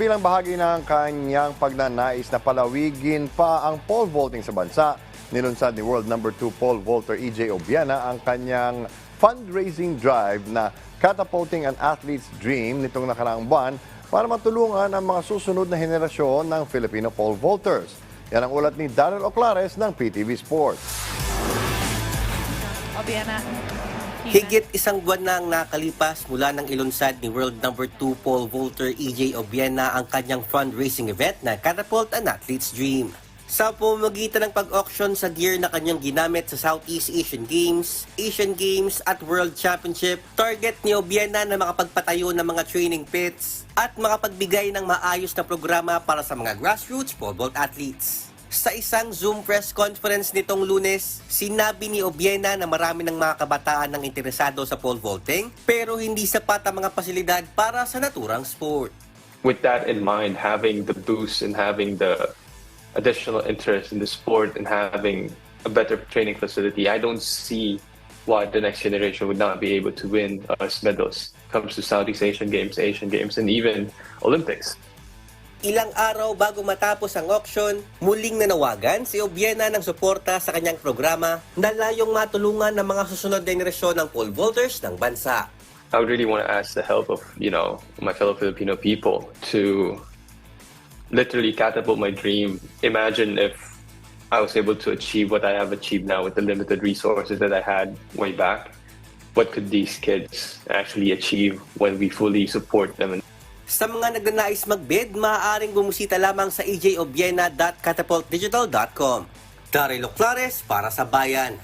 bilang bahagi ng kanyang pagnanais na palawigin pa ang pole vaulting sa bansa, nilunsad ni world number 2 pole vaulter EJ Obiana ang kanyang fundraising drive na Catapulting an Athlete's Dream nitong nakaraang buwan para matulungan ang mga susunod na henerasyon ng Filipino pole vaulters. Yan ang ulat ni Daryl Oclares ng PTV Sports. Obiana. Higit isang buwan na ang nakalipas mula ng ilunsad ni world number 2 pole vaulter EJ Obiena ang kanyang fundraising event na Catapult an Athlete's Dream. Sa pamamagitan ng pag-auction sa gear na kanyang ginamit sa Southeast Asian Games, Asian Games at World Championship, target ni Obiena na makapagpatayo ng mga training pits at makapagbigay ng maayos na programa para sa mga grassroots pole vault athletes. Sa isang Zoom press conference nitong lunes, sinabi ni Obiena na marami ng mga kabataan ang interesado sa pole vaulting pero hindi sapat ang mga pasilidad para sa naturang sport. with that in mind, having the boost and having the additional interest in the sport and having a better training facility, I don't see why the next generation would not be able to win us medals. Comes to Southeast Asian Games, Asian Games, and even Olympics. Ilang araw bago matapos ang auction, muling nanawagan si Obiena ng suporta sa kanyang programa na layong matulungan ng mga susunod na henerasyon ng pole vaulters ng bansa. I would really want to ask the help of, you know, my fellow Filipino people to literally catapult my dream. Imagine if I was able to achieve what I have achieved now with the limited resources that I had way back. What could these kids actually achieve when we fully support them and Sa mga nagnanais magbid, maaaring bumusita lamang sa ejobiena.catapultdigital.com. Daryl Oclares para sa Bayan.